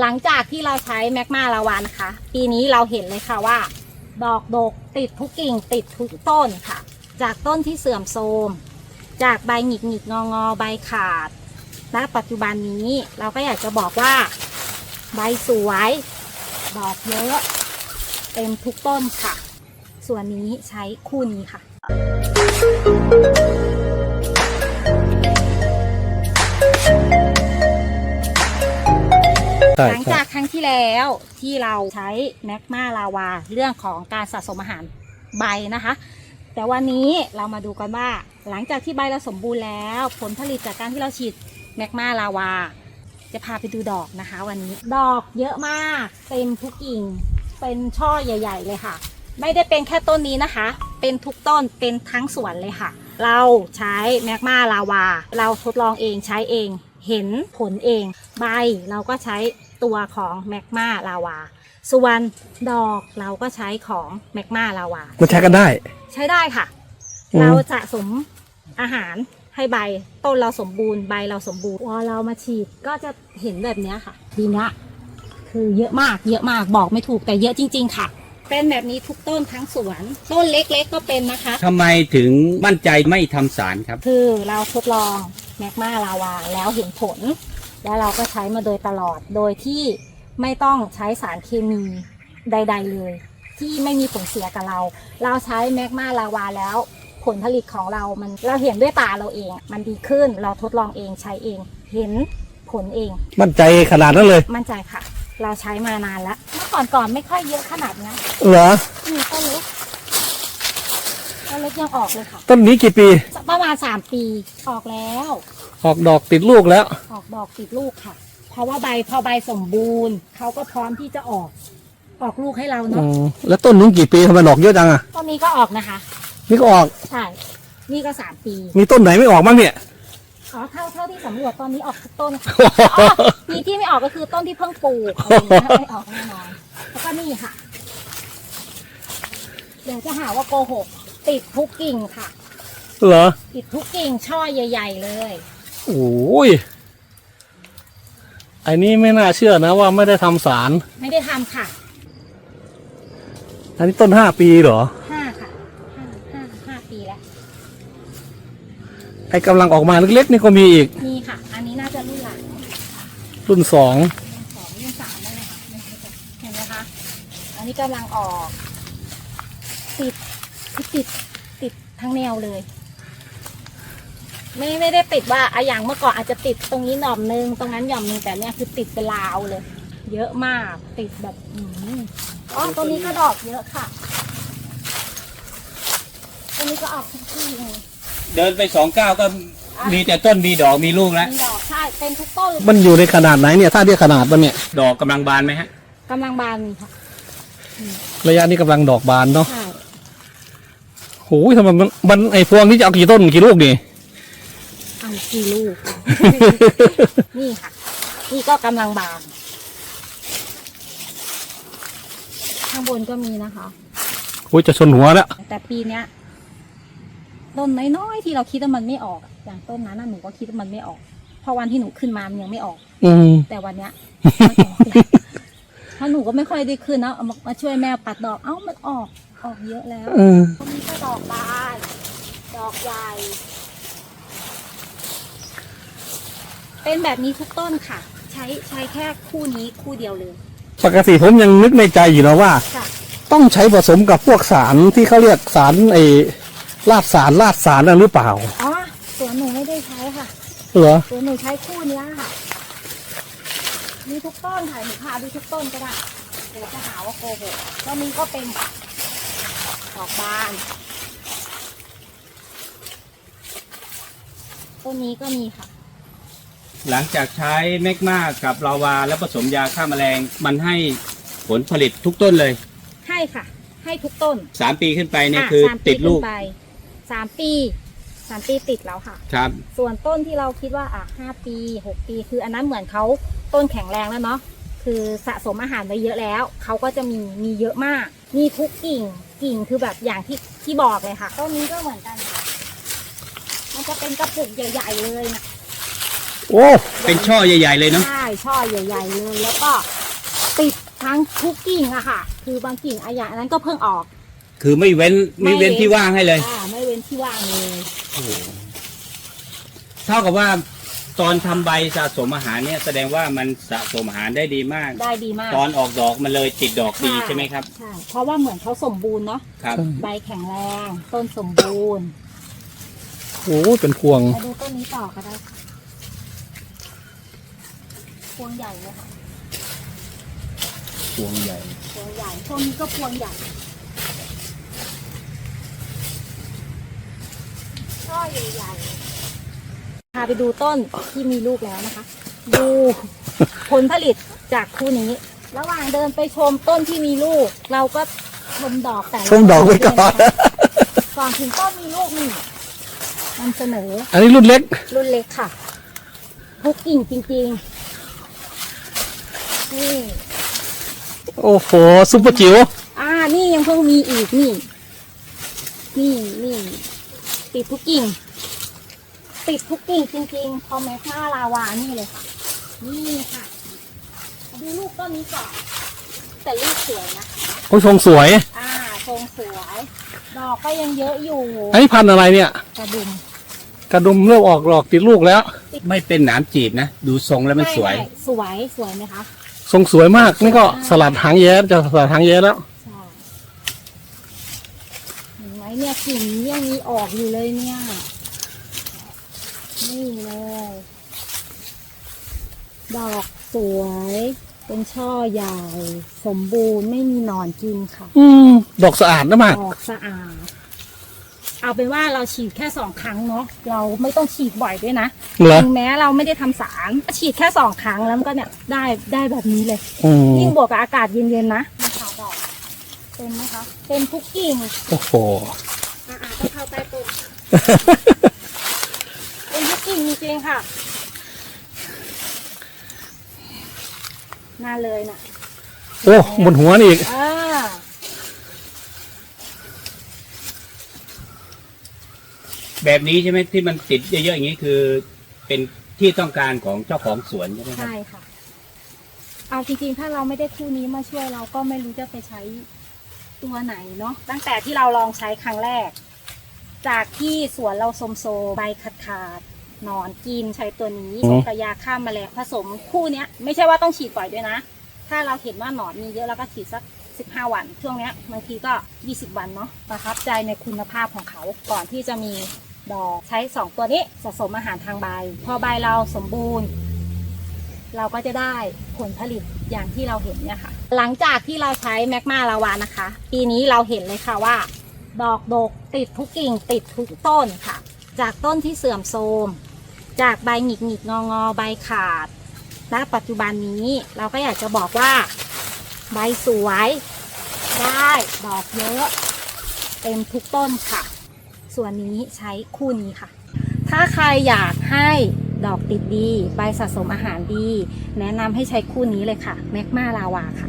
หลังจากที่เราใช้แมกมาลาวานะคะ ปีนี้เราเห็นเลยค่ะว่า ดอกดกติดทุกกิ่งติดทุกต้นค่ะ จากต้นที่เสื่อมโทรมจากใบหงิกหงิกงองอใบขาดณปัจจุบันนี้เราก็อยากจะบอกว่า ใบสวย ดอกเยอะ เต็มทุกต้นค่ะ ส่วนนี้ใช้คู่นี้ค่ะ ใช่หลังจากครั้งที่แล้วที่เราใช้แมกมาลาวา เรื่องของการสะสมอาหารใบนะคะ แต่วันนี้เรามาดูกันว่า หลังจากที่ใบเราสมบูรณ์แล้ว ผลผลิตจากการที่เราฉีดแมกมาลาวา จะพาไปดูดอกนะคะ วันนี้ดอกเยอะมากเต็มทุกกิ่งเป็นช่อใหญ่ ๆ เลยค่ะ ไม่ได้เป็นแค่ต้นนี้นะคะ เป็นทุกต้นเป็นทั้งสวนเลยค่ะ เราใช้แมกมาลาวา เราทดลองเองใช้เองเห็นผลเอง ใบเราก็ใช้ ตัวของแมกมาลาวา ส่วนดอกเราก็ใช้ของแมกมาลาวา มันใช้กันได้ ใช้ได้ค่ะ อืม เราสะสมอาหารให้ใบ ต้นเราสมบูรณ์ใบเราสมบูรณ์พอเรามาฉีดก็จะเห็นแบบเนี้ยค่ะทีเนี้ยคือเยอะมากเยอะมากบอกไม่ถูกแต่เยอะจริง ๆ ค่ะ เป็นแบบนี้ทุกต้นทั้งสวน ต้นเล็กๆก็เป็นนะคะ ทำไมถึงมั่นใจไม่ทำสารครับ คือเราทดลองแมกมาลาวาแล้วเห็นผล แล้วเราก็ใช้มาโดยตลอด โดยที่ไม่ต้องใช้สารเคมีใด ๆ เลย ที่ไม่มีผลเสียกับเรา เราใช้แมกมาลาวาแล้ว ผลผลิตของเรา มันเราเห็นด้วยตาเราเอง มันดีขึ้น เราทดลองเองใช้เอง เห็นผลเอง มั่นใจขนาดนั้นเลย มั่นใจค่ะ เราใช้มานานแล้ว เมื่อก่อนก่อนไม่ค่อยเยอะขนาดนี้เหรอมีต้นเล็ก ต้นเล็กยังออกเลยค่ะ ต้นนี้กี่ปี ประมาณสามปีออกแล้ว ออกดอกติดลูกแล้ว ออกดอกติดลูกค่ะ เพราะว่าใบพอใบสมบูรณ์เขาก็พร้อมที่จะออก ออกลูกให้เราอ๋เนาะอแล้วต้นนู้นกี่ปีทำไมดอกเยอะจังอะ ต้นนี้ก็ออกนะคะ นี่ก็ออก ใช่ นี่ก็สามปี มีต้นไหนไม่ออกบ้างเนี่ย อ๋อ เท่าเท่าที่สำรวจตอนนี้ออกทุกต้นค่ะอ๋อมีที่ไม่ออกก็คือต้นที่เพิ่งปลูกอะไรอย่างเงี้ยไม่ออกแน่นอนแล้วก็นี่ค่ะ เดี๋ยวจะหาว่าโกหก ติดทุกกิ่งค่ะ เหรอ ติดทุกกิ่งช่อใหญ่ ๆ เลย โอ้ยอันนี้ไม่น่าเชื่อนะว่าไม่ได้ทำสาร ไม่ได้ทำค่ะอันนี้ต้นห้าปีเหรอ ห้าค่ะห้าห้าห้าปีแล้ว ไอ้กำลังออกมาเล็กๆนี่ก็มีอีกนี่ค่ะ อันนี้น่าจะรุ่นหลังรุ่นสองสองรุ่นสามได้เลยค่ะเห็นไหมคะ อันนี้กำลังออกติด คือติดติดทั้งแนวเลย ไม่ไม่ได้ติดว่าอะอย่างเมื่อก่อนอาจจะติดตรงนี้หน่อมนึงตรงนั้นหย่อมนึงแต่เนี้ยคือติดเป็นลาวเลย เยอะมากติดแบบอืมอ๋อตรงนี้ก็ดอกเยอะค่ะตรงนี้ก็ออกทุกที่เลยเดินไปสองก้าวก็มีแต่ต้นมีดอกมีลูกแล้วมีดอกใช่เป็นทุกต้นเลยมันอยู่ในขนาดไหนเนี่ย ถ้าเรียกขนาดมันเนี่ย ดอกกำลังบานไหมฮะกำลังบานมีค่ะ ระยะนี้กำลังดอกบานเนาะ ใช่ โอ้ยทำไมมันมันไอ้พวงนี้จะเอากี่ต้นกี่ลูกนี่เอากี่ลูก นี่ค่ะ นี่ก็กำลังบาน ข้างบนก็มีนะคะ โอ้ยจะชนหัวแล้วแต่ปีเนี้ยต้นน้อยๆที่เราคิดว่ามันไม่ออกอะอย่างต้นนั้นน่ะหนูก็คิดว่ามันไม่ออก เพราะวันที่หนูขึ้นมามันยังไม่ออก อืมแต่วันเนี้ยมันออกแล้วเพราะหนูก็ไม่ค่อยได้ขึ้นนะเอามามาช่วยแม่ปัดดอก เอ้ามันออก ออกเยอะแล้ว เออ ตรงนี้ก็ ดอกบาน ดอกใหญ่ เป็นแบบนี้ทุกต้นค่ะ ใช้ใช้แค่คู่นี้คู่เดียวเลย ปกติผมยังนึกในใจอยู่นะว่า ค่ะ ต้องใช้ผสมกับพวกสารที่เขาเรียกสารไอ้ลาดสารลาดสารนั่นหรือเปล่า อ๋อสวนหนูไม่ได้ใช้ค่ะ เหรอ สวนหนูใช้คู่เนี้ยค่ะ มีทุกต้นค่ะหนูพาดูทุกต้นก็ได้ เดี๋ยวจะหาว่าโกหกต้นนี้ก็เป็นดอกบาน ต้นนี้ก็มีค่ะ หลังจากใช้แมกมากับลาวาแล้วผสมยาฆ่าแมลง มันให้ผลผลิตทุกต้นเลย ให้ค่ะ ให้ทุกต้นสามปีขึ้นไปเนี่ยะคือสามติดลูก ขึ้นไปสามปีสามปีติดแล้วค่ะ ครับ ส่วนต้นที่เราคิดว่าอะห้าปีหกปี คืออันนั้นเหมือนเขาต้นแข็งแรงแล้วเนาะคือสะสมอาหารไว้เยอะแล้วเขาก็จะมีมีเยอะมาก มีทุกกิ่งกิ่งคือแบบอย่างที่ที่บอกเลยค่ะต้นนี้ก็เหมือนกันค่ะ มันจะเป็นกระปุกใหญ่ๆเลยนะโอ้เป็นช่อใหญ่ ๆ เลยเนาะใช่ช่อใหญ่ ๆ เลย แล้วก็ติดทั้งทุกกิ่งอะค่ะ คือบางกิ่งอะอย่างนั้นก็เพิ่งออก คือไม่เว้นไม่เว้นที่ว่างให้เลยอ่าไม่เว้นที่ว่างเลยเท่ากับว่าตอนทำใบสะสมอาหารเนี่ยแสดงว่ามันสะสมอาหารได้ดีมาก ได้ดีมากตอนออกดอกมันเลยติดดอกดีใช่ไหมครับ ใช่เพราะว่าเหมือนเขาสมบูรณ์เนาะครับ ใบแข็งแรง ต้นสมบูรณ์ โหเป็นพวงมาดูต้นนี้ต่อก็ได้ค่ะพวงใหญ่เลยค่ะพวงใหญ่พวงใหญ่ช่วงนี้ก็พวงใหญ่ช่อใหญ่ๆพาไปดูต้นที่มีลูกแล้วนะคะ ดูผลผลิตจากคู่นี้ ระหว่างเดินไปชมต้นที่มีลูก เราก็ชมดอกแต่ละชมดอกไว้ก่อนก่อนถึงต้นมีลูกนี่ นำเสนออันนี้รุ่นเล็ก รุ่นเล็กค่ะทุกกิ่งจริงๆ นี่ โอ้โหซุปเปอร์จิ๋วอ่า นี่ยังเพิ่งมีอีกนี่ นี่นี่ติดทุกกิ่ง ติดทุกกิ่งจริงๆพอแมกมาลาวานี่เลยค่ะ นี่ค่ะมาดูลูกต้นนี้ก่อน แต่ลูกสวยนะโอ้ยทรงสวยอ่า ทรงสวย ดอกก็ยังเยอะอยู่อันนี้พันธุ์อะไรเนี่ย กระดุมกระดุมเริ่มออกดอกติดลูกแล้ว ไม่เป็นหนามจีบนะ ดูทรงแล้วมันสวยไไสวยสวยไหมคะ ทรงสวยมากนี่ก็สลัดหางแย้จะสลัดหางแย้แล้ว ใช่เห็นไหมเนี่ยกิ่งยังมีออกอยู่เลยเนี่ย นี่เลย ดอกสวย เป็นช่อใหญ่สมบูรณ์ไม่มีหนอนกินค่ะ อืม ดอกสะอาดนะมาก ออกสะอาด เอาเป็นว่าเราฉีดแค่สองครั้งเนาะเราไม่ต้องฉีดบ่อยด้วยนะเหรอ ถึงแม้เราไม่ได้ทำสารฉีดแค่สองครั้งแล้วมันก็เนี่ยได้ได้แบบนี้เลย อืมยิ่งบวกกับอากาศเย็นๆนะมีขาวดอกเต็มไหมคะเต็มทุกกิ่งโอ้โห อ่าๆต้องเข้าใต้ต้น เต็มทุกกิ่งจริงๆค่ะ น่าเลยน่ะ โอ้บนหัวนี่อีก อ่าแบบนี้ใช่ไหมที่มันติดเยอะๆอย่างนี้คือ เป็นที่ต้องการของเจ้าของสวนใช่ไหมครับ ใช่ค่ะ เอาจริงๆ ถ้าเราไม่ได้คู่นี้มาช่วยเราก็ไม่รู้จะไปใช้ตัวไหนเนาะตั้งแต่ที่เราลองใช้ครั้งแรก จากที่สวนเราโสมโซใบขาดขาดๆ หนอนกินใช้ตัวนี้อืผมสมกับยาฆ่าแมลงผสมคู่เนี้ย ไม่ใช่ว่าต้องฉีดบ่อยด้วยนะ ถ้าเราเห็นว่าหนอนมีเยอะเราก็ฉีดสัก 15 วัน ช่วงเนี้ยบางทีก็ 20 วันเนาะประทับใจในคุณภาพของเขาก่อนที่จะมีดอกใช้ 2 ตัวนี้สะสมอาหารทางใบ พอใบเราสมบูรณ์ เราก็จะได้ผลผลิตอย่างที่เราเห็นเนี่ยค่ะ หลังจากที่เราใช้แมกมาลาวานะคะ ปีนี้เราเห็นเลยค่ะว่า ดอกดกติดทุกกิ่งติดทุกต้นค่ะ จากต้นที่เสื่อมโทรม จากใบหงิกหงิกงองอใบขาดณปัจจุบันนี้เราก็อยากจะบอกว่า ใบสวย ได้ดอกเยอะ เต็มทุกต้นค่ะ ส่วนนี้ใช้คู่นี้ค่ะ ถ้าใครอยากให้ดอกติดดี ใบสะสมอาหารดี แนะนำให้ใช้คู่นี้เลยค่ะแมกมาลาวาค่ะ